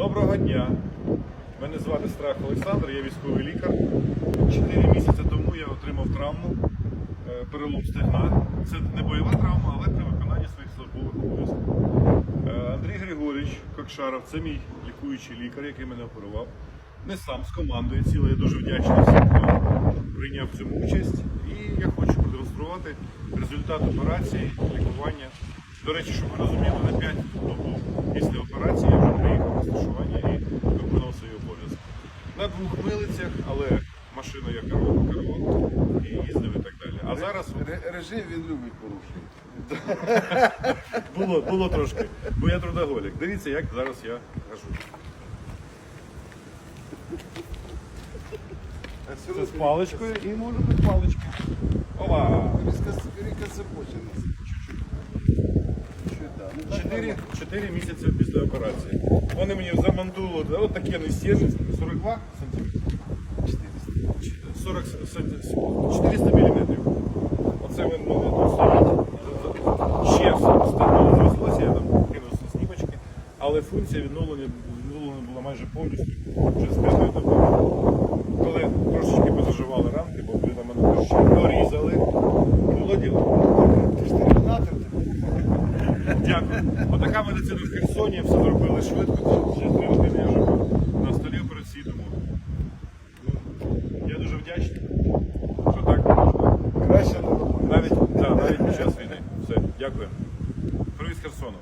Доброго дня. Мене звати Страх Олександр, я військовий лікар. Чотири місяці тому я отримав травму, е, перелом стегна. Це не бойова травма, але при виконанні своїх службових обов'язків. Е, Андрій Григорович Кокшаров, це мій лікуючий лікар, який мене оперував. Не сам з командою ціле. Я дуже вдячний всім, хто прийняв в цьому участь. І я хочу продемонструвати результат операції, лікування. До речі, щоб ви розуміли, на 5 добу після милицях, але машина як караван, караван і їздив і так далі. А зараз Режим він любить порушення. було, було трошки, бо я трудоголік. Дивіться, як зараз я кажу. Це з сьогодні паличкою і може бути палички. Опа! різко- різко започе нас. 4, 4 місяці після операції. Вони мені замандуло от таке несіжі, 42 сантиметрів. 400 мм. Оце він мене тут стоїть. Ще встановлено злося, я там кинувся снімочки, але функція відновлення була майже повністю вже з п'ятої доби. Коли трошечки позаживали ранки, бо вони на мене ще дорі. Дякую. Отака медицина в Херсоні, все зробили швидко, через три години я живу. на столі операції, тому я дуже вдячний, що так можна. Краще навіть, да, навіть під час війни. Все, дякую. Привіт з Херсону.